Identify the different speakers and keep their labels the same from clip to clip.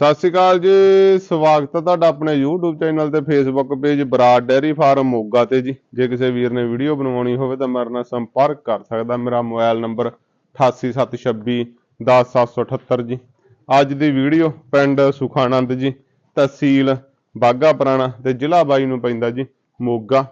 Speaker 1: ਸਤਿ ਸ਼੍ਰੀ ਅਕਾਲ ਜੀ, ਸਵਾਗਤ ਹੈ ਤੁਹਾਡਾ ਆਪਣੇ YouTube ਚੈਨਲ ਤੇ Facebook page Brar dairy farm Moga ਤੇ ਜੀ। ਜੇ ਕਿਸੇ ਵੀਰ ਨੇ ਵੀਡੀਓ ਬਣਵਾਉਣੀ ਹੋਵੇ ਤਾਂ ਮੇਰੇ ਨਾਲ ਸੰਪਰਕ ਕਰ ਸਕਦਾ। ਮੇਰਾ ਮੋਬਾਈਲ ਨੰਬਰ 8876 10778 ਜੀ। ਅੱਜ ਦੀ ਵੀਡੀਓ ਪਿੰਡ ਸੁਖਾਨੰਦ ਜੀ, ਤਹਿਸੀਲ ਬਾਗਾ ਪੁਰਾਣਾ ਤੇ ਜ਼ਿਲ੍ਹਾ ਬਾਈ ਨੂੰ ਪੈਂਦਾ ਜੀ, ਮੋਗਾ।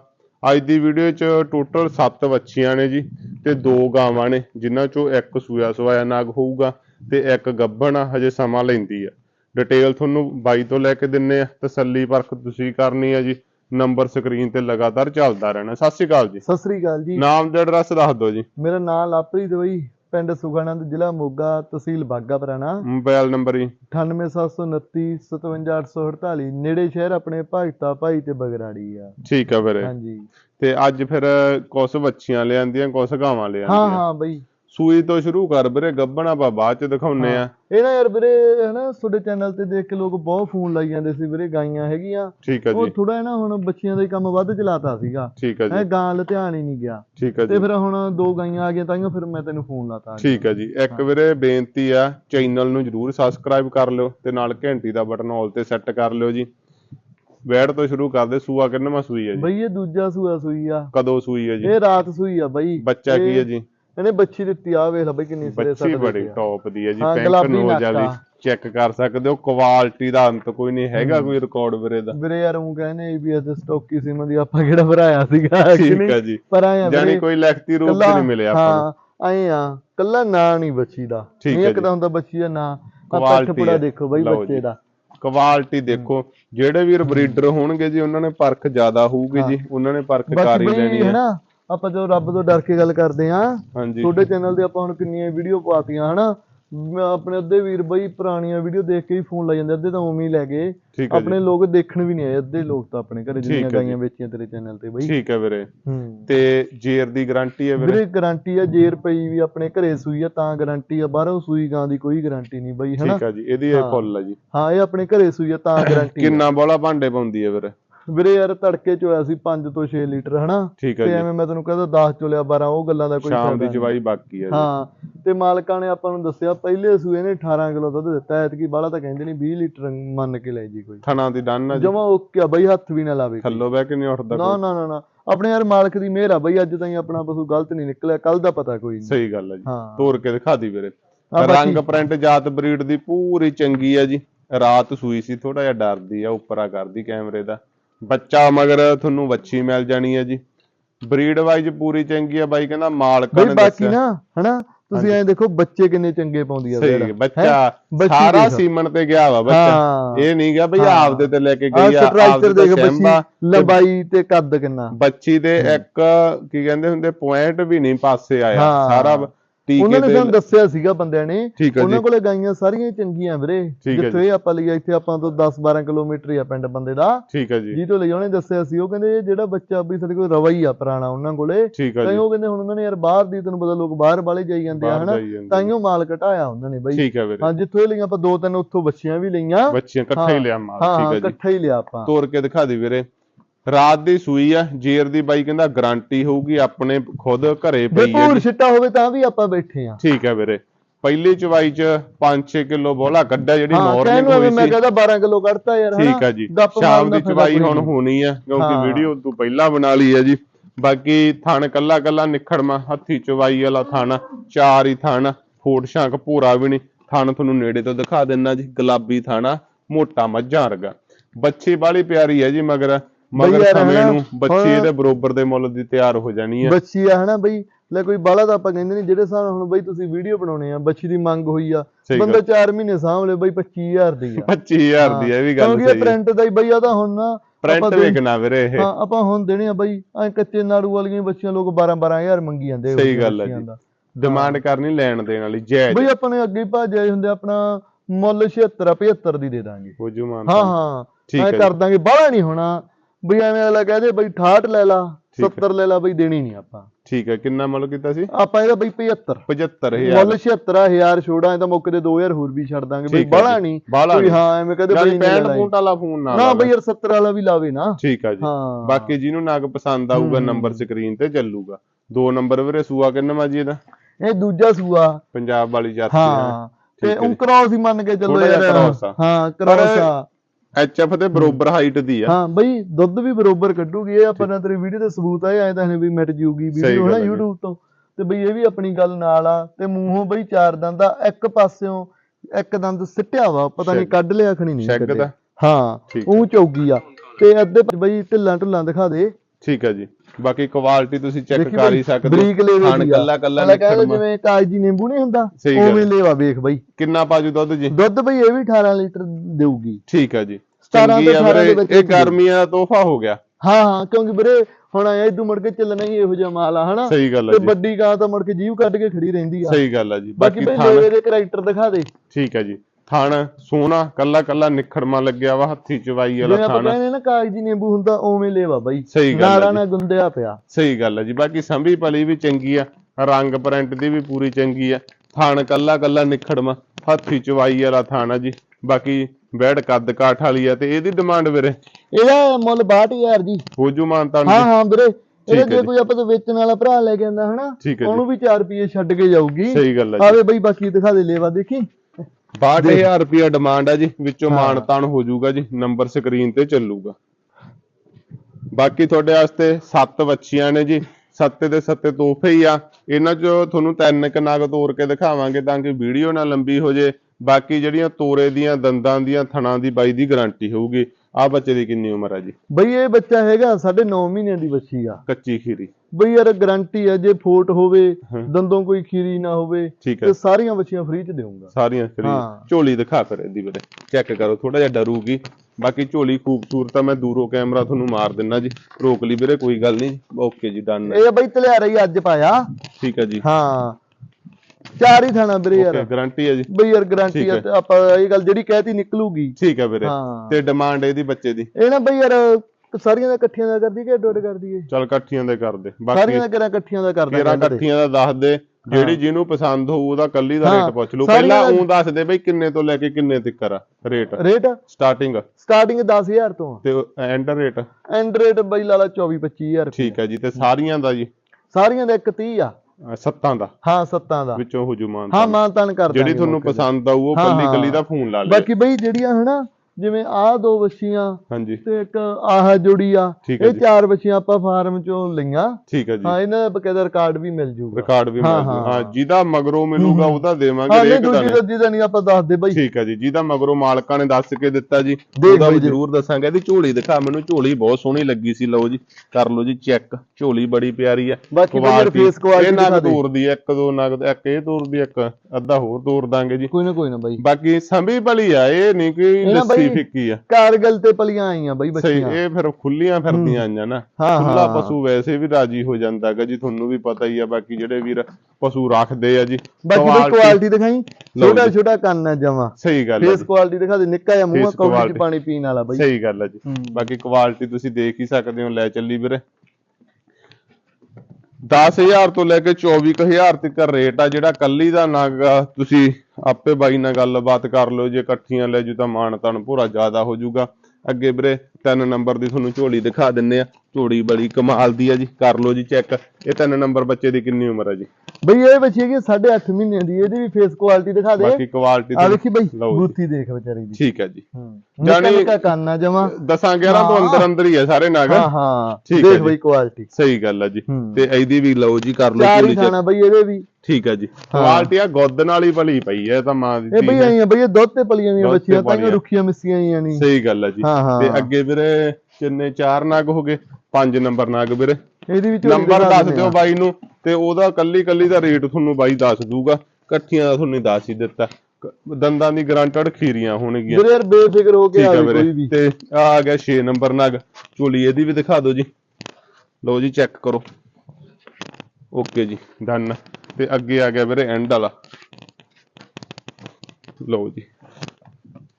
Speaker 1: ਅੱਜ ਦੀ ਵੀਡੀਓ 'ਚ ਟੋਟਲ 7 ਵੱਛੀਆਂ ਨੇ ਜੀ ਤੇ ਦੋ ਗਾਵਾਂ ਨੇ, ਜਿਨ੍ਹਾਂ 'ਚੋਂ ਇੱਕ ਸੂਆ ਸਵਾਇਆ ਨਾਗ ਹੋਊਗਾ ਤੇ ਇੱਕ ਗੱਭਣ ਆ, ਹਜੇ ਸਮਾਂ ਲੈਂਦੀ ਆ। ਡਿਟੇਲ ਤੁਹਾਨੂੰ ਬਾਈ ਤੋਂ ਲੈ ਕੇ ਦਿੰਨੇ ਆ ਤਸੱਲੀ ਪਰਖ ਤੁਸੀਂ ਕਰਨੀ ਆ ਜੀ। ਨੰਬਰ ਸਕਰੀਨ ਤੇ ਲਗਾਤਾਰ ਚੱਲਦਾ ਰਹਿਣਾ। ਸਤਿ ਸ਼੍ਰੀ ਅਕਾਲ ਜੀ।
Speaker 2: ਸਤਿ ਸ੍ਰੀ ਅਕਾਲ ਜੀ।
Speaker 1: ਨਾਮ ਤੇ ਐਡਰੈਸ ਦੱਸ ਦਿਓ ਜੀ।
Speaker 2: ਮੇਰਾ ਨਾਮ ਲਾਪਰੀ ਦਵਈ ਪਿੰਡ ਸੁਖਾਨੰਦ ਜ਼ਿਲ੍ਹਾ ਮੋਗਾ ਤਹਿਸੀਲ ਬਾਗਾ ਪੁਰਾਣਾ।
Speaker 1: ਮੋਬਾਈਲ ਨੰਬਰ ਜੀ।
Speaker 2: 98729 57848 ਨੇੜੇ ਸ਼ਹਿਰ ਆਪਣੇ ਭਗਤਾ ਭਾਈ ਤੇ ਬਗਰਾੜੀ ਆ।
Speaker 1: ਠੀਕ ਆ ਵੀਰੇ।
Speaker 2: ਹਾਂਜੀ।
Speaker 1: ਤੇ ਅੱਜ ਫਿਰ ਕੁਛ ਵੱਛੀਆਂ ਲਿਆਂਦੀਆਂ ਕੁਛ ਗਾਵਾਂ
Speaker 2: ਹਾਂ
Speaker 1: ਲਿਆਂਦੀਆਂ
Speaker 2: ਹਾਂ ਬਈ।
Speaker 1: ਸੂਈ ਤੋਂ ਸ਼ੁਰੂ ਕਰ ਵੀਰੇ ਗੱਭਣ ਆਪਾਂ ਬਾਅਦ ਚ ਦਿਖਾਉਨੇ ਆ
Speaker 2: ਇਹ ਨਾ ਯਾਰ ਵੀਰੇ ਹਨਾ ਤੁਹਾਡੇ ਚੈਨਲ ਤੇ ਦੇਖ ਕੇ ਲੋਕ ਬਹੁਤ ਫੋਨ ਲਾਈ ਜਾਂਦੇ ਸੀ ਵੀਰੇ ਗਾਈਆਂ ਹੈਗੀਆਂ।
Speaker 1: ਠੀਕ
Speaker 2: ਉਹ ਥੋੜਾ ਨਾ ਹੁਣ ਬੱਚਿਆਂ ਦਾ ਹੀ ਕੰਮ ਵੱਧ ਚਲਾਤਾ ਸੀਗਾ।
Speaker 1: ਠੀਕ
Speaker 2: ਐ
Speaker 1: ਜੀ।
Speaker 2: ਗਾਂ ਲ ਧਿਆਨ ਹੀ ਨਹੀਂ ਗਿਆ।
Speaker 1: ਠੀਕ
Speaker 2: ਤੇ
Speaker 1: ਜੀ।
Speaker 2: ਫਿਰ ਹੁਣ ਦੋ ਗਾਈਆਂ ਆ ਗਈਆਂ ਤਾਂਹੀਓ ਫਿਰ ਮੈਂ ਤੈਨੂੰ ਫੋਨ ਲਾਤਾ
Speaker 1: ਠੀਕ ਹੈ ਜੀ। ਇੱਕ ਵੀਰੇ ਬੇਨਤੀ ਆ ਚੈਨਲ ਨੂੰ ਜਰੂਰ ਸਬਸਕ੍ਰਾਈਬ ਕਰ ਲਿਓ ਤੇ ਨਾਲ ਘੰਟੀ ਦਾ ਬਟਨ ਆਲ ਤੇ ਸੈੱਟ ਕਰ ਲਿਓ ਜੀ। ਵੈੜ ਤੋਂ ਸ਼ੁਰੂ ਕਰਦੇ ਸੂਆ ਕਿੰਨਵਾਂ ਸੂਈ ਹੈ ਜੀ?
Speaker 2: ਬਈ ਇਹ ਦੂਜਾ ਸੂਆ ਸੂਈ ਆ।
Speaker 1: ਕਦੋਂ ਸੂਈ ਹੈ ਜੀ?
Speaker 2: ਇਹ ਰਾਤ ਸੂਈ ਆ ਬਈ।
Speaker 1: ਬੱਚਾ ਕੀ ਹੈ
Speaker 2: ਇਹ-
Speaker 1: ਜੀ?
Speaker 2: ਇਹਨੇ ਬੱਚੀ ਦਿੱਤੀ ਆ ਵੇਖ ਲੈ ਬਈ ਕਿੰਨੀ ਸਿਰੇ
Speaker 1: ਬੱਚੀ
Speaker 2: ਸੱਟ
Speaker 1: ਬੜੀ
Speaker 2: ਦਿੱਤੀ ਆ।
Speaker 1: ਟੌਪ ਦੀ ਹੈ ਜੀ
Speaker 2: ਹਾਂ, ਨੱਕ
Speaker 1: ਵਾਲੀ
Speaker 2: ਆ।
Speaker 1: ਚੈੱਕ ਕਰ ਸਕਦੇ ਹੋ ਕੁਆਲਿਟੀ ਦਾ ਅੰਤ ਕੋਈ ਨਹੀਂ ਹੈਗਾ ਕੋਈ ਰਿਕਾਰਡ ਵੀਰੇ ਦਾ
Speaker 2: ਵੀਰੇ ਯਾਰ ਉਹ ਕਹਿੰਦੇ ਏਬੀਐਸ ਦੇ ਸਟਾਕੀ ਸਿਮ ਦੀ ਆਪਾਂ ਕਿਹੜਾ ਭਰਾਇਆ ਸੀਗਾ
Speaker 1: ਠੀਕ? ਹੈ ਜੀ
Speaker 2: ਪਰ ਆਇਆ
Speaker 1: ਜਾਨੀ ਕੋਈ ਲਿਖਤੀ ਰੂਪ ਨਹੀਂ ਮਿਲਿਆ ਆਪਾਂ ਨੂੰ
Speaker 2: ਹਾਂ ਆਏ ਆ ਕੱਲਾ ਨਾਂ ਨਹੀਂ ਬੱਚੀ ਦਾ ਨਹੀਂ
Speaker 1: ਹੈ
Speaker 2: ਇੱਕ। ਤਾਂ ਹੁੰਦਾ ਬੱਚੀ ਦਾ ਨਾਂ ਆ
Speaker 1: Quality
Speaker 2: ਪੱਠ ਪੁੜਾ
Speaker 1: ਹੈ।
Speaker 2: ਦੇਖੋ ਬਈ ਬੱਚੇ। ਦਾ
Speaker 1: ਕੁਆਲਿਟੀ ਦੇਖੋ ਜਿਹੜੇ ਵੀਰ ਬਰੀਡਰ ਹੋਣਗੇ ਜੀ ਉਹਨਾਂ ਨੇ ਪਰਖ ਜ਼ਿਆਦਾ ਹੋਊਗੀ ਜੀ ਉਹਨਾਂ ਨੇ ਪਰਖ ਕਰ ਹੀ ਲੈਣੀ ਹੈ
Speaker 2: ਆਪਾਂ ਜੋ ਰੱਬ ਤੋਂ ਡਰ ਕੇ ਗੱਲ ਕਰਦੇ ਆ
Speaker 1: ਹਾਂਜੀ।
Speaker 2: ਤੁਹਾਡੇ ਚੈਨਲ ਤੇ ਆਪਾਂ ਹੁਣ ਕਿੰਨੀਆਂ ਵੀਡੀਓ ਪਾਤੀਆਂ ਹਨਾ? ਆਪਣੇ ਅੱਧੇ ਵੀਰ ਬਈ ਪੁਰਾਣੀਆਂ ਵੀਡੀਓ ਦੇਖ ਕੇ ਹੀ ਫੋਨ ਲਾਈ ਜਾਂਦੇ ਅੱਧੇ ਤਾਂ ਉਵੇਂ ਹੀ ਲੈ ਗਏ।
Speaker 1: ਹੈ
Speaker 2: ਆਪਣੇ ਲੋਕ ਦੇਖਣ ਵੀ ਨਹੀਂ ਆਏ ਅੱਧੇ ਲੋਕ ਤਾਂ ਆਪਣੇ ਘਰੇ ਜਿੰਨੀਆਂ
Speaker 1: ਹੈ।
Speaker 2: ਗਾਈਆਂ ਵੇਚੀਆਂ ਤੇਰੇ ਚੈਨਲ ਤੇ ਬਈ।
Speaker 1: ਠੀਕ ਹੈ ਵੀਰੇ।
Speaker 2: ਹੂੰ।
Speaker 1: ਤੇ ਜੇਰ ਦੀ ਗਾਰੰਟੀ ਹੈ ਵੀਰੇ?
Speaker 2: ਵੀਰੇ ਗਾਰੰਟੀ ਆ ਜੇਰ ਪਈ ਵੀ ਆਪਣੇ ਘਰੇ ਸੂਈ ਆ ਤਾਂ ਗਾਰੰਟੀ ਆ ਬਾਹਰੋਂ ਸੂਈ ਗਾਂ ਦੀ ਕੋਈ ਗਾਰੰਟੀ ਨਹੀਂ ਬਈ ਹਨਾ?
Speaker 1: ਠੀਕ ਆ ਜੀ ਇਹਦੀ ਇਹ
Speaker 2: ਹਾਂ।
Speaker 1: ਫੁੱਲ ਆ ਜੀ।
Speaker 2: ਹਾਂ ਇਹ ਆਪਣੇ ਘਰੇ ਸੂਈ ਆ ਤਾਂ ਗਾਰੰਟੀ
Speaker 1: ਕਿੰਨਾ ਬੋਲਾ ਭਾਂਡੇ ਪਾਉਂਦੀ ਹੈ ਵੀਰੇ?
Speaker 2: ਵੀਰੇ ਯਾਰ ਤੜਕੇ ਚ ਹੋਇਆ ਸੀ 5 ਤੋਂ 6 ਲੀਟਰ ਹਨਾ?
Speaker 1: ਠੀਕ ਹੈ
Speaker 2: ਤੇ ਐਵੇਂ ਮੈਂ ਤੈਨੂੰ ਕਹਿੰਦਾ 10 ਚੋਲਿਆ 12 ਉਹ ਗੱਲਾਂ ਦਾ ਕੋਈ
Speaker 1: ਸ਼ਾਮ ਦੀ। ਚਵਾਈ ਬਾਕੀ ਹੈ
Speaker 2: ਹਾਂ ਤੇ ਮਾਲਕਾਂ ਨੇ ਆਪਾਂ ਨੂੰ ਦੱਸਿਆ ਪਹਿਲੇ ਸੂਏ ਨੇ 18 ਕਿਲੋ ਦੁੱਧ ਦਿੱਤਾ ਐਤਕੀ ਬਾਹਲਾ ਤਾਂ ਕਹਿੰਦੇ ਨਹੀਂ 20 ਲੀਟਰ ਮੰਨ ਕੇ ਲੈ ਜੀ ਕੋਈ।
Speaker 1: ਥਣਾ ਦੀ ਡੰਨ ਆ
Speaker 2: ਜਮਾ ਓਕੇ ਆ ਬਈ ਹੱਥ ਵੀ ਨਾ ਲਾਵੇ।
Speaker 1: ਥੱਲੋਂ ਬਹਿ ਕੇ ਨਹੀਂ ਉੱਠਦਾ
Speaker 2: ਨਾ
Speaker 1: ਕੋਈ।
Speaker 2: ਨਾ ਨਾ ਨਾ। ਆਪਣੇ ਯਾਰ ਮਾਲਕ ਦੀ ਮਿਹਰ ਆ ਬਈ ਅੱਜ ਤਾਈਂ ਆਪਣਾ ਪਸ਼ੂ ਗਲਤ ਨਹੀਂ ਨਿਕਲਿਆ ਕੱਲ ਦਾ ਪਤਾ ਕੋਈ ਨਹੀਂ।
Speaker 1: ਸਹੀ ਗੱਲ ਹੈ ਜੀ। ਤੋੜ ਕੇ ਦਿਖਾ ਦੀ ਵੀਰੇ। ਰੰਗ ਪ੍ਰਿੰਟ ਜਾਤ ਬਰੀਡ ਦੀ ਪੂਰੀ ਚੰਗੀ ਆ ਜੀ। ਰਾਤ ਸੂਈ ਸੀ ਥੋੜਾ ਜਿਹਾ ਡਰਦੀ ਆ ਉੱਪਰਾ ਕਰਦੀ ਕੈਮਰੇ ਦਾ। ਬੱਚਾ ਮਗਰ ਤੁਹਾਨੂੰ ਵੱਛੀ ਮਿਲ ਜਾਣੀ ਹੈ ਜੀ। ਬਰੀਡ ਵਾਈਜ਼ ਪੂਰੀ ਚੰਗੀ ਆ ਬਾਈ ਕਹਿੰਦਾ ਮਾਲਕਾਂ ਨੇ
Speaker 2: ਬਾਕੀ ਨਾ ਹਨਾ? ਤੁਸੀਂ ਐਂ ਦੇਖੋ ਬੱਚੇ ਕਿੰਨੇ ਚੰਗੇ ਪਾਉਂਦੀ ਆ
Speaker 1: ਸਹੀ। ਹੈ, ਬੱਚਾ ਸਾਰਾ। ਸੀਮਨ ਤੇ ਗਿਆ ਵਾ ਬੱਚਾ।
Speaker 2: ਹਾਂ।
Speaker 1: ਇਹ ਨਹੀਂ ਗਿਆ ਬਈ
Speaker 2: ਹਾਂ।
Speaker 1: ਆਪਦੇ ਤੇ ਲੈ ਕੇ ਗਈ ਆ ਆਪਦੇ
Speaker 2: ਦੇਖ ਬੱਚੀ ਲੰਬਾਈ ਤੇ ਕੱਦ ਕਿੰਨਾ।
Speaker 1: ਬੱਚੀ ਦੇ ਇੱਕ ਕੀ ਕਹਿੰਦੇ ਹੁੰਦੇ ਪੁਆਇੰਟ ਵੀ ਨਹੀਂ ਪਾਸੇ ਆਇਆ।
Speaker 2: ਹਾਂ।
Speaker 1: ਸਾਰਾ
Speaker 2: ਉਹਨਾਂ ਨੇ
Speaker 1: ਤੇ
Speaker 2: ਸਾਨੂੰ ਦੱਸਿਆ ਸੀਗਾ ਬੰਦਿਆਂ ਨੇ
Speaker 1: ਹੈ
Speaker 2: ਉਹਨਾਂ ਕੋਲੇ ਗਾਈਆਂ ਸਾਰੀਆਂ ਹੀ ਚੰਗੀਆਂ ਵੀਰੇ
Speaker 1: ਹੈ
Speaker 2: ਜਿੱਥੇ ਆਪਾਂ ਲਈ ਇੱਥੇ ਆਪਾਂ ਤੋਂ 10 12 ਕਿਲੋਮੀਟਰ ਹੀ ਆ ਪਿੰਡ ਬੰਦੇ ਦਾ।
Speaker 1: ਠੀਕ ਹੈ ਜੀ।
Speaker 2: ਜੀ ਤੋਂ ਲਈ ਉਹਨੇ ਦੱਸਿਆ ਸੀ ਉਹ ਕਹਿੰਦੇ ਇਹ ਜਿਹੜਾ ਬੱਚਾ ਵੀ ਸਾਡੇ ਕੋਲ ਰਵਾ ਹੀ ਆ ਪੁਰਾਣਾ ਉਹਨਾਂ ਕੋਲੇ
Speaker 1: ਹੈ
Speaker 2: ਤਾਂ ਉਹ ਕਹਿੰਦੇ ਹੁਣ ਉਹਨਾਂ ਨੇ ਯਾਰ ਬਾਹਰ ਦੀ ਤੈਨੂੰ ਪਤਾ ਲੋਕ ਬਾਹਰ ਵਾਲੇ ਜਾਈ ਜਾਂਦੇ ਆ ਹਨਾ?
Speaker 1: ਜਾਈ ਜਾਂਦੇ
Speaker 2: ਤਾਈਓ ਮਾਲ ਘਟਾਇਆ ਉਹਨਾਂ ਨੇ ਬਾਈ।
Speaker 1: ਠੀਕ ਹੈ ਵੀਰੇ।
Speaker 2: ਹਾਂ ਜਿੱਥੋਂ ਲਈਆਂ ਆਪਾਂ ਦੋ ਤਿੰਨ ਉੱਥੋਂ ਬੱਚੀਆਂ ਵੀ ਲਈਆਂ।
Speaker 1: ਬੱਚੀਆਂ ਇਕੱਠੇ ਹੀ
Speaker 2: ਹਾਂ,
Speaker 1: ਲਿਆ ਮਾਲ
Speaker 2: ਹਾਂ
Speaker 1: ਠੀਕ
Speaker 2: ਹਾਂ
Speaker 1: ਹੈ ਜੀ।
Speaker 2: ਇਕੱਠਾ ਹੀ ਲਿਆ ਆਪਾਂ।
Speaker 1: ਤੋੜ ਕੇ ਦਿਖਾ ਦੇ ਵੀਰੇ। ਰਾਤ ਦੀ ਸੂਈ ਆ ਜੇਰ ਦੀ ਬਾਈ ਕਹਿੰਦਾ ਗਾਰੰਟੀ ਹੋਊਗੀ ਆਪਣੇ ਖੁਦ ਘਰੇ ਪਈ ਹੈ
Speaker 2: ਭੂਰ ਛਿੱਟਾ ਹੋਵੇ ਤਾਂ ਵੀ ਆਪਾਂ ਬੈਠੇ ਆ।
Speaker 1: ਠੀਕ ਹੈ ਵੀਰੇ। ਪਹਿਲੀ ਚਵਾਈ ਚ 5-6 ਕਿਲੋ ਬੋਲਾ ਕੱਢਿਆ ਜਿਹੜੀ
Speaker 2: ਹਾਂ
Speaker 1: ਮਾਰਨਿੰਗ
Speaker 2: ਕਹਿਣ ਨੂੰ
Speaker 1: ਹੋਈ
Speaker 2: ਮੈਂ
Speaker 1: ਸੀ।
Speaker 2: ਕਹਿੰਦਾ 12 ਕਿਲੋ ਕੱਢਤਾ ਯਾਰ
Speaker 1: ਠੀਕ ਆ ਜੀ। ਸ਼ਾਮ
Speaker 2: ਦਾ
Speaker 1: ਚਵਾਈ ਹੁਣ। ਹੋਣੀ ਆ ਕਿਉਂਕਿ। ਵੀਡੀਓ ਤੂੰ ਪਹਿਲਾਂ ਬਣਾ ਲਈ ਆ ਜੀ। ਬਾਕੀ ਥਣ ਕੱਲਾ ਕੱਲਾ ਨਿਖੜਮਾ ਹੱਥੀ ਚਵਾਈ ਵਾਲਾ ਥਣ ਚਾਰ ਹੀ ਥਣ ਫੋਟ ਸ਼ਾਂਕ ਪੂਰਾ ਵੀ ਨਹੀਂ। ਥਣ ਤੁਹਾਨੂੰ ਨੇੜੇ ਤੋਂ ਦਿਖਾ ਦਿੰਨਾ ਜੀ ਗੁਲਾਬੀ ਥਾਣਾ ਮੋਟਾ ਮੱਝਾਂ ਵਰਗਾ। ਬੱਚੀ ਬਾਲੀ ਪਿਆਰੀ ਹੈ ਜੀ ਮਗਰ ਮਗਰ
Speaker 2: ਯਾਰ
Speaker 1: ਸਮੇਂ
Speaker 2: ਹਨਾ,
Speaker 1: ਨੂੰ ਬੱਚੀ
Speaker 2: ਹੁਣ-
Speaker 1: ਇਹਦੇ ਬਰੋਬਰ ਦੇ ਮੁੱਲ ਦੀ ਤਿਆਰ ਹੋ ਜਾਣੀ ਹੈ
Speaker 2: ਬੱਚੀ ਆ ਹਨਾ ਬਈ ਲੈ ਕੋਈ ਬਾਲਾ ਤਾਂ ਆਪਾਂ ਕਹਿੰਦੇ ਨਹੀਂ ਜਿਹੜੇ ਹਿਸਾਬ ਨਾਲ ਹੁਣ ਬਈ ਤੁਸੀਂ ਵੀਡੀਓ ਬਣਾਉਣੇ ਆ ਬੱਚੀ ਦੀ ਮੰਗ ਹੋਈ ਆ
Speaker 1: ਸਹੀ
Speaker 2: ਬੰਦਾ 4 ਮਹੀਨੇ ਸਾਂਭ ਲੇ ਬਈ 25000 ਦੀ ਆ।
Speaker 1: 25000 ਦੀ ਹੈ ਇਹ ਵੀ ਗੱਲ
Speaker 2: ਕਿਉਂਕਿ ਇਹ
Speaker 1: ਸਹੀ ਹੈ
Speaker 2: ਪ੍ਰਿੰਟ ਦਾ ਹੀ ਬਈ ਆ ਤਾਂ ਹੁਣ ਨਾ
Speaker 1: ਪ੍ਰਿੰਟ
Speaker 2: ਆਪਾਂ ਦੇ-
Speaker 1: ਵੇਖਣਾ ਵੀਰੇ ਇਹ।
Speaker 2: ਹਾਂ ਆਪਾਂ ਹੁਣ ਦੇਣੇ ਆ ਬਈ ਐ ਕੱਚੇ ਨਾੜੂ ਵਾਲੀਆਂ ਬੱਚੀਆਂ ਲੋਕ 12 12000 ਮੰਗੀ ਜਾਂਦੇ ਆ
Speaker 1: ਸਹੀ ਗੱਲ ਹੈ
Speaker 2: ਬੱਚੀਆਂ
Speaker 1: ਜੀ।
Speaker 2: ਦਾ।
Speaker 1: ਡਿਮਾਂਡ ਕਰਨੀ ਲੈਣ ਦੇਣ ਵਾਲੀ ਜਾਇਜ਼।
Speaker 2: ਬਈ ਆਪਾਂ ਨੇ ਅੱਗੇ ਹੀ ਭੱਜ ਆਏ ਹੁੰਦੇ ਆਪਣਾ ਮੁੱਲ 76 75 ਦੀ ਦੇ ਦਾਂਗੇ।
Speaker 1: ਹੋ ਜੂ ਮਾਨ
Speaker 2: ਹਾਂ ਹਾਂ।
Speaker 1: ਠੀਕ
Speaker 2: ਐ
Speaker 1: ਹੈ
Speaker 2: ਕਰ ਦਾਂਗੇ ਬਾਹਲਾ ਨਹੀਂ ਹੋਣਾ। ਬਈ ਐਵੇਂ ਅਗਲਾ ਕਹਦੇ ਬਈ 68 ਲੈ ਲਾ
Speaker 1: ਠੀਕ ਹੈ।
Speaker 2: 70 ਲੈ ਲਾ ਬਈ ਦੇਣੀ ਨਹੀਂ ਆਪਾਂ।
Speaker 1: ਠੀਕ ਹੈ ਕਿੰਨਾ ਮੁੱਲ ਕੀਤਾ ਸੀ?
Speaker 2: ਆਪਾਂ ਇਹਦਾ ਬਈ 75
Speaker 1: 75000
Speaker 2: ਮੁੱਲ 76000 ਛੋੜਾਂ ਇਹ ਤਾਂ ਮੌਕੇ ਤੇ 2000 ਹੋਰ ਵੀ ਛੱਡ ਦਾਂਗੇ। ਬਈ
Speaker 1: ਜੀ।
Speaker 2: ਨਹੀਂ। ਕੋਈ ਹਾਂ ਐਵੇਂ ਕਹਦੇ ਬਈ ਨਹੀਂ
Speaker 1: 65
Speaker 2: ਲੈਣਾ
Speaker 1: ਫੁੱਟ ਵਾਲਾ ਫੋਨ ਨਾ
Speaker 2: ਨਾ। ਬਈ ਯਾਰ 70 ਵਾਲਾ ਵੀ ਲਾਵੇ ਨਾ।
Speaker 1: ਠੀਕ ਆ ਜੀ।
Speaker 2: ਹਾਂ।
Speaker 1: ਬਾਕੀ ਜਿਹਨੂੰ ਨਗ ਪਸੰਦ ਆਊਗਾ। ਨੰਬਰ ਸਕਰੀਨ ਤੇ ਚੱਲੂਗਾ। ਦੋ ਨੰਬਰ ਵੀਰੇ ਸੂਆ ਕਿੰਨਾ ਮਾ ਜੀ ਇਹਦਾ?
Speaker 2: ਇਹ ਦੂਜਾ ਸੂਆ।
Speaker 1: ਪੰਜਾਬ ਵਾਲੀ ਜਾਤੀ ਹੈ।
Speaker 2: ਤੇ ਉਹ ਕ੍ਰਾਸ ਹੀ ਮੰਨ ਕੇ ਚੱਲੋ ਯਾਰ। ਹਾਂ ਕ੍ਰਾਸ ਆ।
Speaker 1: ਐਚਐਫ ਦੇ ਬਰੋਬਰ ਹਾਈਟ ਦੀ ਆ।
Speaker 2: ਹਾਂ ਬਈ ਦੁੱਧ ਵੀ ਬਰੋਬਰ ਕੱਢੂਗੀ ਇਹ ਆਪਾਂ ਨੇ ਤੇਰੀ ਵੀਡੀਓ ਤੇ ਸਬੂਤ ਆ ਐ ਤਾਂ ਨਹੀਂ ਵੀ ਮਿਟ ਜੂਗੀ ਵੀਡੀਓ ਨਾ। YouTube ਤੋਂ। ਤੇ ਬਈ ਇਹ ਵੀ ਆਪਣੀ ਗੱਲ ਨਾਲ ਆ ਤੇ ਮੂੰਹੋਂ ਬਈ ਚਾਰ ਦੰਦ ਆ ਇੱਕ ਪਾਸਿਓਂ ਇੱਕ ਦੰਦ ਸਿੱਟਿਆ ਵਾ ਪਤਾ ਨਹੀਂ ਕੱਢ ਲਿਆ ਖਣੀ ਨਹੀਂ।
Speaker 1: ਦਾ?
Speaker 2: ਹਾਂ ਉਹ ਚੌਗੀ ਆ। ਤੇ ਅੱਧੇ ਬਈ ਢਿੱਲਾਂ ਢੁੱਲਾਂ ਦਿਖਾ ਦੇ।
Speaker 1: ਠੀਕ ਹੈ ਜੀ। ਬਾਕੀ ਕੁਆਲਿਟੀ ਤੁਸੀਂ ਚੈੱਕ ਕਰ ਹੀ ਸਕਦੇ
Speaker 2: ਬਰੀਕ ਲੇਵੇ ਦੀ ਆ।
Speaker 1: ਕੱਲਾ ਕੱਲਾ ਨਿਖੜਵਾਂ।
Speaker 2: ਜਿਵੇਂ ਕਾਗਜੀ ਨਿੰਬੂ ਨਹੀਂ ਹੁੰਦਾ। ਉਵੇਂ ਲੇਵਾ ਵੇਖ ਬਈ।
Speaker 1: ਕਿੰਨਾ ਪਾਜੂ ਦੁੱਧ ਜੀ?
Speaker 2: ਦੁੱਧ ਬਈ ਇਹ ਵੀ 18 ਲੀਟਰ ਦੇਊਗੀ।
Speaker 1: ਠੀਕ ਹੈ ਜੀ।
Speaker 2: 17
Speaker 1: ਚੰਗੀ
Speaker 2: ਤੋਂ
Speaker 1: ਆ
Speaker 2: 18 ਦੇ ਵਿੱਚ
Speaker 1: ਇਹ ਗਰਮੀਆਂ ਦਾ ਤੋਹਫਾ ਹੋ ਗਿਆ।
Speaker 2: ਹਾਂ ਹਾਂ ਕਿਉਂਕਿ ਵੀਰੇ ਹੁਣ ਆਇਆ ਇਦੋਂ ਮੁੜ ਕੇ ਚੱਲਣਾ ਹੀ ਇਹੋ ਜਿਹਾ ਮਾਲ ਆ ਹਨਾ?
Speaker 1: ਸਹੀ ਗੱਲ ਹੈ
Speaker 2: ਤੇ ਵੱਡੀ ਗਾਂ ਤਾਂ ਮੁੜ ਕੇ ਜੀਵ ਕੱਢ ਕੇ ਖੜੀ ਰਹਿੰਦੀ ਆ।
Speaker 1: ਸਹੀ ਗੱਲ ਹੈ ਜੀ।
Speaker 2: ਬਾਕੀ ਲੇਵੇ ਦੇ ਕਰੈਕਟਰ ਦਿਖਾ ਦੇ।
Speaker 1: ਠੀਕ ਹੈ ਜੀ। ਥਣ ਸੋਨਾ ਕੱਲਾ ਕੱਲਾ ਨਿਖੜਮਾ ਲੱਗਿਆ ਵਾ ਹੱਥੀ ਚਵਾਈ
Speaker 2: ਜਿਵੇਂ
Speaker 1: ਵਾਲਾ ਥਣ।
Speaker 2: ਕਹਿੰਦੇ ਨਾ ਕਾਗਜੀ ਨਿੰਬੂ ਹੁੰਦਾ ਉਵੇਂ ਲੇਵਾ ਬਾਈ।
Speaker 1: ਸਹੀ ਗੱਲ।
Speaker 2: ਨਾਲ ਗੁੰਦਿਆ ਪਿਆ।
Speaker 1: ਸਹੀ ਗੱਲ ਹੈ ਜੀ ਬਾਕੀ ਸੰਭੀ ਪਲੀ ਵੀ ਚੰਗੀ ਆ ਰੰਗ ਪ੍ਰਿੰਟ ਦੀ ਵੀ ਪੂਰੀ ਚੰਗੀ ਆ। ਥਣ ਕੱਲਾ ਕੱਲਾ ਨਿਖੜਮਾ ਹੱਥੀ ਚਵਾਈ ਵਾਲਾ ਥਣ ਆ ਜੀ। ਬਾਕੀ ਬੈੜ ਕੱਦ ਕਾਠ ਵਾਲੀ ਆ ਤੇ ਇਹਦੀ ਡਿਮਾਂਡ ਵੀਰੇ।
Speaker 2: ਇਹਦਾ ਮੁੱਲ 62000 ਜੀ।
Speaker 1: ਹੋ ਜੂ ਮਾਨਤਾ
Speaker 2: ਹਾਂ ਹਾਂ ਵੀਰੇ
Speaker 1: ਠੀਕ
Speaker 2: ਇਹ
Speaker 1: ਹੈ
Speaker 2: ਜੇ। ਕੋਈ ਆਪਾਂ ਤੋਂ ਵੇਚਣ ਵਾਲਾ ਭਰਾ ਲੈ ਕੇ ਆਂਦਾ ਹਨਾ। ਉਹਨੂੰ ਵੀ 4 ਰੁਪਏ ਛੱਡ ਕੇ ਜਾਊਗੀ।
Speaker 1: ਸਹੀ ਗੱਲ ਹੈ ਜੀ।
Speaker 2: ਆਵੇ ਬਈ ਬਾਕੀ ਦਿਖਾ ਦੇ ਲੇਵਾ ਦੇਖੀ।
Speaker 1: 62000 ਰੁਪਿਆ ਡਿਮਾਂਡ ਆ ਜੀ ਵਿੱਚੋਂ
Speaker 2: ਹਾਂ।
Speaker 1: ਮਾਨ ਤਾਨ ਹੋ ਜਾਊਗਾ ਜੀ ਨੰਬਰ ਸਕਰੀਨ ਤੇ ਚੱਲੂਗਾ। ਬਾਕੀ ਤੁਹਾਡੇ ਵਾਸਤੇ ਸੱਤ ਵੱਛੀਆਂ ਨੇ ਜੀ ਸੱਤੇ ਦੇ ਸੱਤੇ ਤੋਹਫੇ ਹੀ ਆ। ਇਹਨਾਂ ਚੋਂ ਤੁਹਾਨੂੰ ਤਿੰਨ ਕੁ ਨਗ ਤੋੜ ਕੇ ਦਿਖਾਵਾਂਗੇ ਤਾਂ ਕਿ ਵੀਡੀਓ ਨਾ ਲੰਬੀ ਹੋ ਜੇ। ਬਾਕੀ ਜਿਹੜੀਆਂ ਤੋਰੇ ਦੀਆਂ ਦੰਦਾਂ ਦੀਆਂ ਥਣਾਂ ਦੀ ਬਾਈ ਦੀ ਗਾਰੰਟੀ ਹੋਊਗੀ। ਆ ਬੱਚੇ ਦੀ ਕਿੰਨੀ ਉਮਰ ਆ ਜੀ?
Speaker 2: ਬਈ ਇਹ ਬੱਚਾ ਹੈਗਾ 9.5 ਮਹੀਨਿਆਂ ਦੀ ਬੱਚੀ ਆ।
Speaker 1: ਕੱਚੀ ਖੀਰੀ।
Speaker 2: ਬਈ ਯਾਰ ਗਾਰੰਟੀ ਆ ਜੇ ਫੋਟ ਹੋਵੇ। ਦੰਦੋਂ ਕੋਈ ਖੀਰੀ ਨਾ ਹੋਵੇ ਤੇ ਸਾਰੀਆਂ ਬੱਚੀਆਂ ਫ੍ਰੀ ਚ ਦੇਊਂਗਾ।
Speaker 1: ਸਾਰੀਆਂ ਫਰੀ। ਝੋਲੀ ਦਿਖਾ ਫਿਰ ਇਹਦੀ ਵੀਰੇ। ਚੈੱਕ ਕਰੋ ਥੋੜਾ ਜਿਹਾ ਡਰੂਗੀ। ਬਾਕੀ ਝੋਲੀ ਖੂਬਸੂਰਤ ਆ ਮੈਂ ਦੂਰੋਂ ਕੈਮਰਾ ਤੁਹਾਨੂੰ ਮਾਰ ਦਿੰਨਾ ਜੀ। ਰੋਕ ਲਈ ਵੀਰੇ ਕੋਈ ਗੱਲ ਨਹੀਂ। ਓਕੇ ਜੀ ਡਨ
Speaker 2: ਇਹ ਬਈ ਤਲਿਆਰਾ ਹੀ ਅੱਜ ਪਾਇਆ।
Speaker 1: ਠੀਕ ਹੈ ਜੀ।
Speaker 2: ਹਾਂ। ਚਾਰ ਹੀ ਥਾਣਾ ਵੀਰੇ ਯਾਰ।
Speaker 1: ਓਕੇ ਗਾਰੰਟੀ ਹੈ ਜੀ।
Speaker 2: ਬਈ ਯਾਰ ਗਾਰੰਟੀ ਆ
Speaker 1: ਹੈ।
Speaker 2: ਤੇ ਆਪਾਂ ਇਹ ਗੱਲ ਜਿਹੜੀ ਕਹਿਤੀ ਨਿਕਲੂਗੀ।
Speaker 1: ਠੀਕ ਹੈ ਵੀਰੇ। ਤੇ ਡਿਮਾਂਡ ਇਹਦੀ ਬੱਚੇ ਦੀ।
Speaker 2: ਇਹ ਨਾ ਬਈ ਯਾਰ ਸਾਰੀਆਂ ਦਾ ਇਕੱਠੀਆਂ ਦਾ ਕਰਦੀ ਕਿ ਡੋਡ ਕਰਦੀ ਏ
Speaker 1: ਚਲ ਇਕੱਠੀਆਂ ਦੇ ਕਰ ਦੇ। ਬਾਕੀ
Speaker 2: ਸਾਰੀਆਂ ਦਾ ਕਿਹੜਾ ਇਕੱਠੀਆਂ ਦਾ ਕਰਦਾ ਤੇ।
Speaker 1: ਇਕੱਠੀਆਂ ਦਾ ਦੱਸ ਦੇ। ਜਿਹੜੀ ਜਿਹਨੂੰ ਪਸੰਦ ਹੋਊ ਉਹਦਾ ਕੱਲੀ ਦਾ ਰੇਟ ਪੁੱਛ ਲਓ
Speaker 2: ਸਾਰੀਆਂ
Speaker 1: ਪਹਿਲਾਂ ਉਹ ਦੱਸ ਦੇ ਬਈ ਕਿੰਨੇ ਤੋਂ ਲੈ ਕੇ ਕਿੰਨੇ ਤੱਕ ਆ ਰੇਟ
Speaker 2: ਰੇਟ
Speaker 1: ਸਟਾਰਟਿੰਗ
Speaker 2: ਸਟਾਰਟਿੰਗ 10000 ਤੋਂ
Speaker 1: ਤੇ ਐਂਡ ਰੇਟ
Speaker 2: ਐਂਡ ਰੇਟ ਬਈ ਲਾ ਲਾ 24 25000
Speaker 1: ਠੀਕ ਹੈ ਜੀ ਤੇ ਸਾਰੀਆਂ ਦਾ ਜੀ।
Speaker 2: ਸਾਰੀਆਂ ਦਾ 130 ਆ।
Speaker 1: ਸੱਤਾਂ ਦਾ
Speaker 2: ਹਾਂ ਸੱਤਾਂ ਦਾ
Speaker 1: ਵਿੱਚੋਂ ਹੋ ਜੂ ਮਾਨ
Speaker 2: ਹਾਂ ਮਾਨ ਤਾਨ ਕਰ
Speaker 1: ਜਿਹੜੀ ਤੁਹਾਨੂੰ। ਪਸੰਦ ਆਊ ਉਹ ਕੱਲੀ। ਕੱਲੀ ਦਾ ਫੋਨ ਲਾ ਲਿਓ
Speaker 2: ਬਾਕੀ ਬਈ ਜਿਹੜੀਆਂ ਹਨਾ ਜਿਵੇਂ ਆਹ ਦੋ ਬੱਚੀਆਂ
Speaker 1: ਹਾਂਜੀ।
Speaker 2: ਤੇ ਇੱਕ ਆਹ ਜੋੜੀ ਆ ਇਹ। ਚਾਰ ਬੱਚੀਆਂ ਆਪਾਂ ਫਾਰਮ ਚੋਂ ਲਈਆਂ।
Speaker 1: ਠੀਕ ਹੈ ਜੀ।
Speaker 2: ਹਾਂ ਇਹਨਾਂ ਦਾ ਬਕਾਇਦਾ ਰਿਕਾਰਡ ਵੀ ਮਿਲ ਜੂਗਾ।
Speaker 1: ਰਿਕਾਰਡ ਵੀ ਮਿਲ ਜੂ।
Speaker 2: ਹਾਂ।
Speaker 1: ਜਿਹਦਾ ਮਗਰੋਂ ਮਿਲੂਗਾ ਉਹਦਾ ਦੇਵਾਂਗੇ ਰੇਟ ਦਾ ਨਹੀਂ।
Speaker 2: ਦੂਜੀ ਦਾ ਨਹੀਂ ਆਪਾਂ ਦੱਸ ਦੇ ਬਈ।
Speaker 1: ਠੀਕ ਹੈ ਜੀ ਜਿਹਦਾ ਮਗਰੋਂ ਮਾਲਕਾਂ ਨੇ ਦੱਸ ਕੇ ਦਿੱਤਾ ਜੀ ਉਹਦਾ ਵੀ। ਜ਼ਰੂਰ ਦੱਸਾਂਗੇ। ਇਹਦੀ ਝੋਲੀ ਦਿਖਾ ਮੈਨੂੰ ਝੋਲੀ ਬਹੁਤ ਸੋਹਣੀ ਲੱਗੀ ਸੀ ਲਓ ਜੀ ਕਰ ਲਓ ਜੀ ਚੈੱਕ। ਝੋਲੀ ਬੜੀ ਪਿਆਰੀ ਆ
Speaker 2: ਬਾਕੀ face quality
Speaker 1: ਇਹ ਨਗ
Speaker 2: ਦੇ।
Speaker 1: ਤੋਰਦੀ ਆ ਇੱਕ ਦੋ ਨਗ ਇੱਕ ਇਹ ਤੋਰਦੀ ਆ, ਇੱਕ ਅੱਧਾ ਹੋਰ ਤੋਰ ਦਾਂਗੇ ਜੀ।
Speaker 2: ਕੋਈ ਨਾ ਕੋਈ ਨਾ ਬਈ।
Speaker 1: ਬਾਕੀ ਸੰਭੀ ਭਲੀ ਆ ਇਹ ਨਹੀਂ ਕਿ
Speaker 2: ਬਈ
Speaker 1: ਫਿੱਕੀ ਆ।
Speaker 2: ਕਾਰਗਲ ਤੇ ਪਲੀਆਂ ਆਈਆਂ ਬਈ
Speaker 1: ਸਹੀ
Speaker 2: ਬੱਚੀਆਂ।
Speaker 1: ਇਹ ਫਿਰ ਖੁੱਲੀਆਂ ਫਿਰਦੀਆਂ ਆਈਆਂ ਨਾ। ਖੁੱਲਾ। ਪਸ਼ੂ ਵੈਸੇ ਵੀ ਰਾਜੀ ਹੋ ਜਾਂਦਾ ਹੈਗਾ ਜੀ ਤੁਹਾਨੂੰ ਵੀ ਪਤਾ ਹੀ ਆ ਬਾਕੀ ਜਿਹੜੇ ਵੀਰ ਪਸ਼ੂ ਰੱਖਦੇ ਆ ਜੀ
Speaker 2: ਬਾਕੀ ਬਈ ਕੁਆਲਿਟੀ ਦਿਖਾਈ। ਛੋਟਾ। ਛੋਟਾ ਕੰਨ ਹੈ ਜਮਾ।
Speaker 1: ਸਹੀ ਗੱਲ ਹੈ
Speaker 2: ਫੇਸ ਕੁਆਲਿਟੀ ਦਿਖਾ ਦੇ ਨਿੱਕਾ ਜਿਹਾ ਮੂੰਹ ਆ ਕੌੜੀ ਚ। ਪਾਣੀ ਪੀਣ ਵਾਲਾ ਬਈ।
Speaker 1: ਸਹੀ ਗੱਲ ਹੈ ਜੀ। ਬਾਕੀ ਕੁਆਲਿਟੀ ਤੁਸੀਂ ਦੇਖ ਹੀ ਸਕਦੇ ਹੋ ਲੈ ਚੱਲੀ ਵੀਰੇ। 10000 ਤੋਂ ਲੈ ਕੇ 24000 ਤੱਕ ਰੇਟ ਆ ਜਿਹੜਾ ਕੱਲੀ ਦਾ ਨਗ ਆ ਤੁਸੀਂ ਆਪੇ ਬਾਈ ਨਾਲ ਗੱਲਬਾਤ ਕਰ ਲਓ, ਜੇ ਇਕੱਠੀਆਂ ਲੈ ਜੂ ਤਾਂ ਮਾਣ ਤਾਨ ਪੂਰਾ ਜ਼ਿਆਦਾ ਹੋ ਜਾਊਗਾ ਅੱਗੇ ਵੀਰੇ ਤਿੰਨ ਨੰਬਰ ਦੀ ਤੁਹਾਨੂੰ ਝੋਲੀ ਦਿਖਾ ਦਿੰਨੇ ਆ। ਝੋਲੀ ਬੜੀ ਕਮਾਲ ਦੀ ਆ ਜੀ ਕਰ ਲਓ ਜੀ ਚੈੱਕ ਇਹ ਤਿੰਨ ਨੰਬਰ ਬੱਚੇ ਦੀ ਕਿੰਨੀ ਉਮਰ ਆ ਜੀ?
Speaker 2: ਬਈ ਇਹ ਬੱਚੀ ਹੈਗੀ 8.5 ਮਹੀਨਿਆਂ ਦੀ ਇਹਦੀ ਵੀ ਫੇਸ ਕੁਆਲਿਟੀ ਦਿਖਾ ਦੇ।
Speaker 1: ਬਾਕੀ ਕੁਆਲਿਟੀ
Speaker 2: ਆ ਵੇਖੀ ਬਈ। ਬੂਥੀ ਦੇਖ ਵਿਚਾਰੀ ਦੀ।
Speaker 1: ਠੀਕ ਹੈ ਜੀ।
Speaker 2: ਹੂੰ।
Speaker 1: ਜਾਣੀ-
Speaker 2: ਨਿੱਕਾ ਕੰਨ ਆ ਜਮਾ।
Speaker 1: 10 11 ਤੋਂ ਅੰਦਰ ਅੰਦਰ ਹੀ ਆ ਸਾਰੇ ਨਗ।
Speaker 2: ਹਾਂ ਹਾਂ। ਦੇਖ। ਬਈ ਕੁਆਲਿਟੀ
Speaker 1: ਸਹੀ ਗੱਲ ਆ ਜੀ। ਤੇ ਇਹਦੀ ਵੀ ਲਓ ਜੀ ਕਰ ਲਓ
Speaker 2: ਚਾਰ
Speaker 1: ਝੋਲੀ check।
Speaker 2: ਖਾਣਾ ਬਈ ਇਹਦੇ ਵੀ।
Speaker 1: ਠੀਕ ਹੈ ਜੀ। ਕੁਆਲਿਟੀ ਆ ਗੁੱਦ ਨਾਲ ਹੀ ਭਲੀ ਪਈ ਹੈ ਇਹ ਤਾਂ ਮਾਂ ਦੀ
Speaker 2: ਇਹ ਬਈ। ਆਈਆਂ ਬਈ ਇਹ ਦੁੱਧ ਤੇ ਪਲੀਆਂ ਦੀਆਂ ਬੱਚੀਆਂ ਤਾਂ
Speaker 1: ਪਲੀਆਂ।
Speaker 2: ਰੁੱਖੀਆਂ ਮਿੱਸੀਆਂ ਆਈਆਂ ਨਹੀਂ
Speaker 1: ਸਹੀ ਗੱਲ ਹੈ ਜੀ। ਤੇ ਅੱਗੇ ਵੀਰੇ ਕਿੰਨੇ ਚਾਰ ਨਗ ਹੋ ਗਏ? ਪੰਜ ਨੰਬਰ ਨਗ ਵੀਰੇ।
Speaker 2: ਇਹਦੀ ਵੀ ਝੋਲੀ
Speaker 1: ਨੰਬਰ ਦੱਸ ਦਿਓ
Speaker 2: ਆ।
Speaker 1: ਬਾਈ ਨੂੰ ਤੇ ਉਹਦਾ ਕੱਲੀ ਕੱਲੀ ਦਾ ਰੇਟ ਤੁਹਾਨੂੰ ਬਾਈ ਦੱਸ ਦੂਗਾ। ਇਕੱਠੀਆਂ ਦਾ ਤੁਹਾਨੂੰ ਦੱਸ ਹੀ ਦਿੱਤਾ। ਦੰਦਾਂ ਦੀ ਗਰੰਟਡ ਖੀਰੀਆਂ ਹੋਣਗੀਆਂ।
Speaker 2: ਵੀਰੇ ਯਾਰ ਬੇਫਿਕਰ ਹੋ ਕੇ
Speaker 1: ਵੀਰੇ।
Speaker 2: ਕੋਈ ਵੀ।
Speaker 1: ਤੇ ਆ ਆ ਗਿਆ 6 ਨੰਬਰ ਨਗ। ਚੋਲੀ ਇਹਦੀ ਵੀ ਦਿਖਾ ਦਿਓ ਜੀ। ਲਓ ਜੀ ਚੈੱਕ ਕਰੋ। ਓਕੇ ਜੀ ਡਨ। ਤੇ ਅੱਗੇ ਆ ਗਿਆ ਵੀਰੇ ਐਂਡ ਵਾਲਾ। ਲਓ ਜੀ।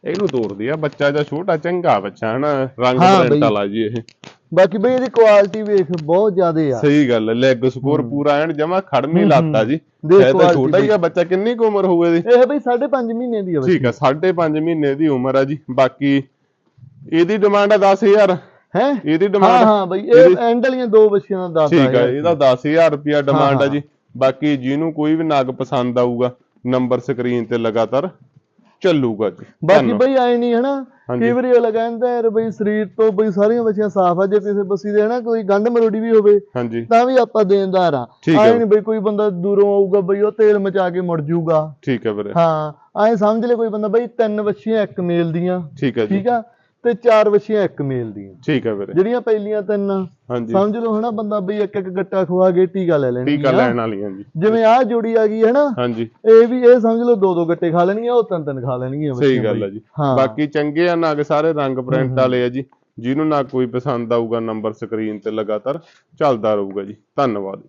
Speaker 1: ਇਹਨੂੰ ਤੋੜਦੀ ਆ ਬੱਚਾ ਜਾਂ ਛੋਟਾ ਚੰਗਾ ਬੱਚਾ ਹਨਾ? ਰੰਗ
Speaker 2: ਹਾਂ ਬਈ।
Speaker 1: ਵਾਲਾ ਜੀ ਇਹ।
Speaker 2: ਬਾਕੀ ਬਈ ਇਹਦੀ ਕੁਆਲਿਟੀ ਵੇਖ ਬਹੁਤ ਜ਼ਿਆਦੇ ਆ।
Speaker 1: ਸਹੀ ਗੱਲ ਲੈਗ ਸਕੋਰ ਪੂਰਾ ਐਨ ਜਮਾ ਖੜਮੀ
Speaker 2: ਹੂੰ,
Speaker 1: ਲਾਤਾ ਜੀ।
Speaker 2: ਦੇਖ
Speaker 1: ਹੈ ਤਾਂ ਛੋਟਾ ਹੀ ਆ ਬੱਚਾ ਕਿੰਨੀ ਕੁ ਉਮਰ ਹੋਊ ਇਹਦੀ?
Speaker 2: ਇਹ ਬਈ 5.5 ਮਹੀਨੇ ਦੀ ਆ
Speaker 1: ਠੀਕ ਆ 5.5 ਮਹੀਨੇ ਦੀ ਉਮਰ ਆ ਜੀ। ਬਾਕੀ ਇਹਦੀ ਡਿਮਾਂਡ ਆ 10000
Speaker 2: ਹੈ?
Speaker 1: ਇਹਦੀ
Speaker 2: ਹਾਂ
Speaker 1: ਡਿਮਾਂਡ
Speaker 2: ਹਾਂ ਬਈ ਇਹ ਐਂਡ ਵਾਲੀਆਂ ਦੋ ਬੱਚੀਆਂ ਦਾ 10
Speaker 1: ਠੀਕ ਹੈ ਇਹਦਾ 10000 ਰੁਪਿਆ ਡਿਮਾਂਡ ਆ
Speaker 2: ਹਾਂ।
Speaker 1: ਜੀ। ਬਾਕੀ ਜਿਹਨੂੰ ਕੋਈ ਵੀ ਨਗ ਪਸੰਦ ਆਊਗਾ ਨੰਬਰ ਸਕਰੀਨ ਤੇ ਲਗਾਤਾਰ ਚੱਲੂਗਾ ਜੀ।
Speaker 2: ਬਾਕੀ। ਬਈ ਆਏ ਨਹੀਂ ਹਨਾ। ਕਈ ਵਾਰੀ ਅਗਲਾ ਕਹਿੰਦਾ ਯਾਰ ਬਈ ਸਰੀਰ ਤੋਂ ਬਈ ਸਾਰੀਆਂ ਬੱਚੀਆਂ ਸਾਫ਼ ਆ ਜੇ ਕਿਸੇ ਬੱਸੀ ਦੇ ਹਨਾ ਕੋਈ ਗੰਢ ਮਰੋੜੀ ਵੀ ਹੋਵੇ ਤਾਂ ਵੀ ਆਪਾਂ ਦੇਣਦਾਰ ਆ। ਆਏ ਨਹੀਂ ਬਈ ਕੋਈ ਬੰਦਾ ਦੂਰੋਂ ਆਊਗਾ ਬਈ ਉਹ ਤੇਲ ਮਚਾ ਕੇ ਮੁੜ ਜਾਊਗਾ
Speaker 1: ਠੀਕ ਹੈ ਵੀਰੇ।
Speaker 2: ਹਾਂ ਐ ਸਮਝ ਲੈ ਕੋਈ ਬੰਦਾ ਬਈ ਤਿੰਨ ਬੱਚੀਆਂ ਇੱਕ ਮੇਲ ਦੀਆਂ।
Speaker 1: ਠੀਕ ਹੈ ਜੀ।
Speaker 2: ਠੀਕ ਆ? ਤੇ ਚਾਰ ਬੱਚੀਆਂ ਇੱਕ ਮੇਲ ਦੀਆਂ।
Speaker 1: ਠੀਕ ਹੈ ਵੀਰੇ।
Speaker 2: ਜਿਹੜੀਆਂ ਪਹਿਲੀਆਂ ਤਿੰਨ ਆ,
Speaker 1: ਹਾਂਜੀ।
Speaker 2: ਸਮਝ ਲਓ ਹਨਾ ਬੰਦਾ ਬਈ ਇੱਕ ਇੱਕ ਗੱਟਾ ਖਵਾ ਕੇ ਟੀਕਾ ਲੈ ਲੈਣੀ
Speaker 1: ਟੀਕਾ ਲੈਣ ਵਾਲੀਆਂ ਜੀ।
Speaker 2: ਜਿਵੇਂ ਆਹ ਜੋੜੀ ਆ ਗਈ ਹਨਾ
Speaker 1: ਹਾਂਜੀ।
Speaker 2: ਇਹ ਵੀ ਇਹ ਸਮਝ ਲਓ ਦੋ ਦੋ ਗੱਟੇ ਖਾ ਲੈਣਗੀਆਂ ਉਹ ਤਿੰਨ ਤਿੰਨ ਖਾ ਲੈਣਗੀਆਂ
Speaker 1: ਸਹੀ ਗੱਲ। ਹੈ ਜੀ। ਬਾਕੀ ਚੰਗੇ ਆ ਨਗ ਸਾਰੇ ਰੰਗ ਪ੍ਰਿੰਟ ਵਾਲੇ ਆ ਜੀ। ਜਿਹਨੂੰ ਨਾ ਕੋਈ ਪਸੰਦ ਆਊਗਾ ਨੰਬਰ ਸਕਰੀਨ ਤੇ ਲਗਾਤਾਰ ਚੱਲਦਾ ਰਹੂਗਾ ਜੀ। ਧੰਨਵਾਦ।